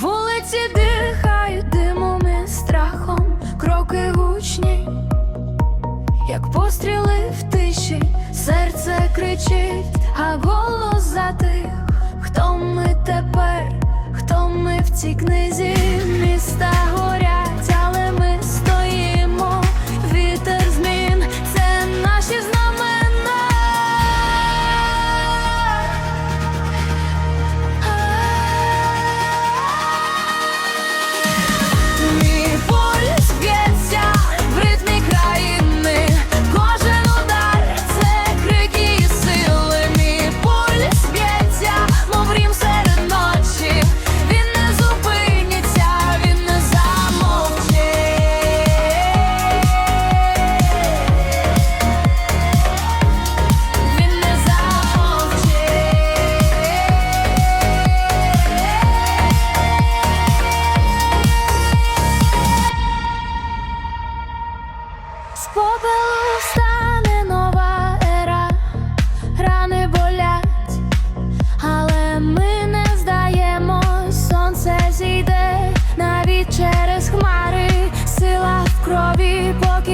Вулиці дихають димом і страхом, кроки гучні, як постріли в тиші, серце кричить, а голос затих. Хто ми тепер, хто ми в цій книзі попелу стане нова ера, рани болять, але ми не здаємось, сонце зійде навіть через хмари, сила в крові поки.